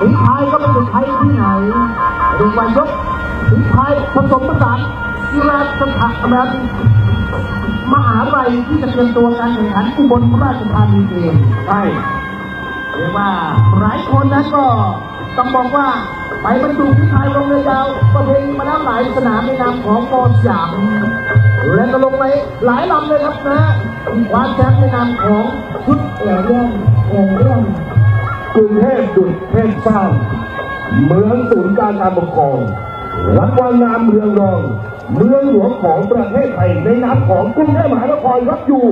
ฝีพายก็ไม่ใช่ใครที่ไหนเรียกว่ายกฝีพายผสมผสานกีฬาสถานแบบมหาลัยที่จะเตรียมตัวการแข่งขันอุบลราชธานีเกมใช่เรียกว่าหลายคนนั้นก็ต้องบอกว่าไปบรรจุฝีพายลงเรือยาวประเพณีมาแล้วหลายสนามในนามของกอสยามและก็ลงไปหลายลำเลยครับนะคว้าแชมป์ในนามของชุดเอเรื่องเอเรื่อง กรุงเทพจุดเทพสร้างเมืองศูนย์การการปกครองวัดวางงามเมืองรอง เมืองหลวงของประเทศไทยในนามของกรุงเทพมหานครรับอยู่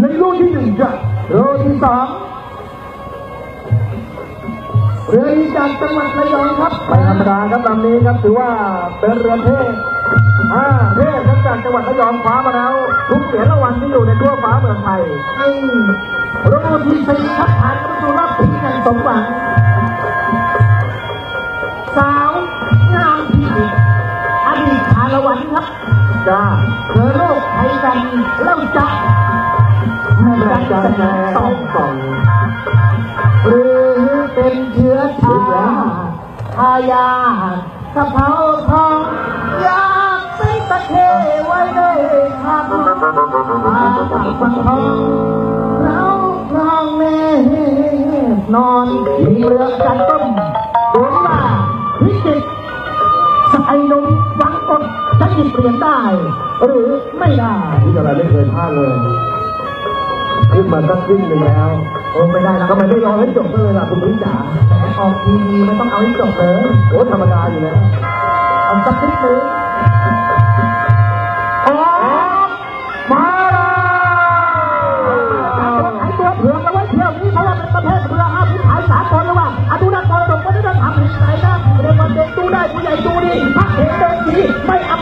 ในรุ่นที่หนึ่งจ้ะโลที่สองเรือดีจากจังหวัดระยองครับไม่ธรรมดาครับลำนี้ครับถือว่าเป็นเรือเทพอ่าเทพครับจากจังหวัดระยองคว้ามาแล้วทุกเหรียญรางวัลที่อยู่ในทั่วฟ้าเมืองไทย โลที่สี่ครับผ่านประตูรอบถึงอย่างสมหวัง สาวงามที่สุดอดีตคารวันครับจ้าเธอโลกไทยกันเล่าจักแม่แม่จักจ้าจะแม่ต้ต้อองงส่องหรือเป็นเชื้อชาทายาสะเพราทองอยากใส่ตะเคไว้ได้ครับมาตักฟังทอง นอนมีเรือจันต้มโดนว่าพิจิตรสายนมวังกดจะหยิบเหรียญได้ หรือไม่ได้ที่อะไรไม่เคยพลาดเลยขึ้นมาสักครึ่งหนึ่งแล้วโอ้ไม่ได้แล้วทำไมไม่รอให้จบเลยล่ะคุณพิจ๋าแต่ออกทีวีไม่ต้องเอาให้จบเลยโอ้ธรรมดาอยู่แล้วเอาสักนิดนึง my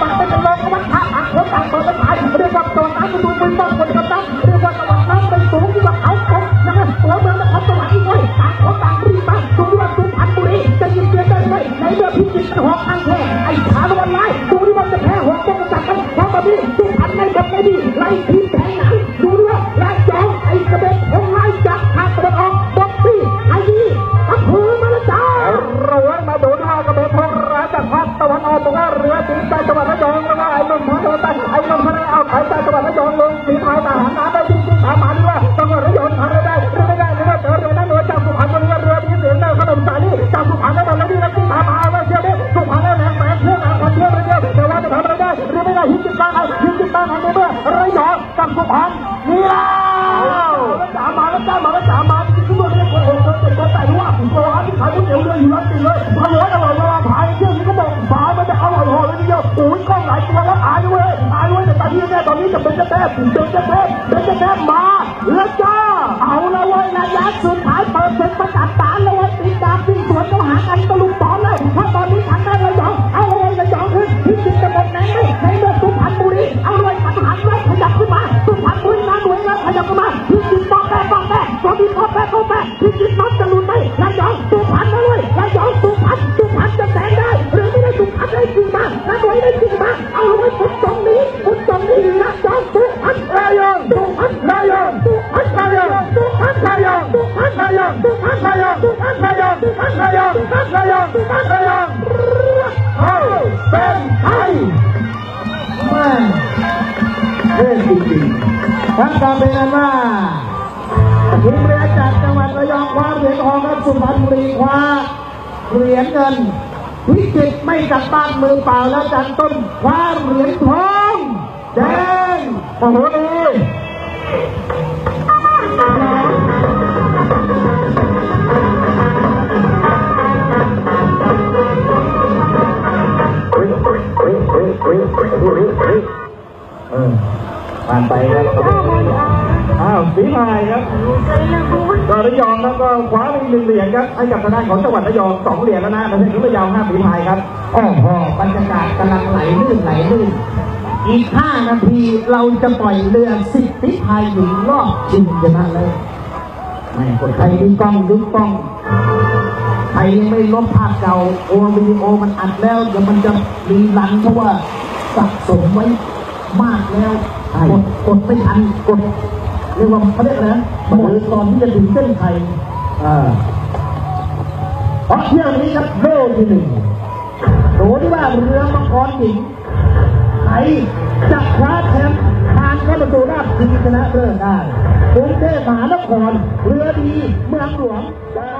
ตีพายทหารน้ำได้จริงๆถามหาดีว่าต้องหวัดระยองทำได้หรือไม่ได้หรือว่าเจอเรือนั้นเรือจากสุพรรณบุรีเรือมีเสียงน่าขนมสาลี่จากสุพรรณได้มาแล้วนี่แล้วที่สามหาว่าเที่ยวนี้สุพรรณแล้วแหลมแหลมเที่ยวอ่างเที่ยวเที่ยวแต่ว่าจะทำอะไรได้หรือไม่ได้หินจิตบ้างไอ้หินจิตบ้างไอ้เมื่อระยองกับสุพรรณนี่แล้ จะเป็นจะแทบเป็นจะแทบเป็นจะแทบมาแล้วจ้าเอาละเว้ยระยะสุดท้ายเปิดเป็นประกาศตาละวเว้ยตีดาบวิ่งสวนเข้าหากันตะลุมบอลเลยเพราะตอนนี้ทางด้านระยองเอาละเว้ยระยองขึ้นพิจิตระหมดแรงไม่ เข้าเป็นไทยแม่เท่จริงๆทั้งการเป็นอันว่าทีมเรือจากจังหวัดระยองคว้าเหรียญทองและสุพรรณบุรีคว้าเหรียญเงินวิจิตไม่กลับบ้านมือเปล่าแล้วจันต้นคว้าเหรียญทองแดงโอ้โห ดีเออผ่านไปครับอ้าวสีพายครับก็ระยองครับก็คว้าไปหนึ่งเหรียญครับให้กับทางด้านของจังหวัดระยองสองเหรียญแล้วนะประเทศนี้ระยองห้าสีพายครับโอ้โหบรรยากาศกำลังไหลลื่นไหลลื่นอีกห้านาทีเราจะปล่อยเรือสิบทิพายหญิงรอบชิงชนะเลยไม่คนใครดูกล้องดูกล้องใครยังไม่ลบภาพเก่าโอวิดีโอมันอัดแล้วเดี๋ยวมันจะรีรันเพราะว่า สะสมไว้มากแล้วกดกดไม่ทันกดเรียกว่าเขาเรียกอะไรนะหมดตอนที่จะถึงเส้นชัยอ่าเพราะเที่ยวนี้ครับโลที่หนึ่งดูที่ว่าเรือมังกรหญิงใครจะคว้าแชมป์ทางเข้าประตูรอบชิงชนะเลิศได้กรุงเทพมหานครเรือดีเมืองหลวงเจอ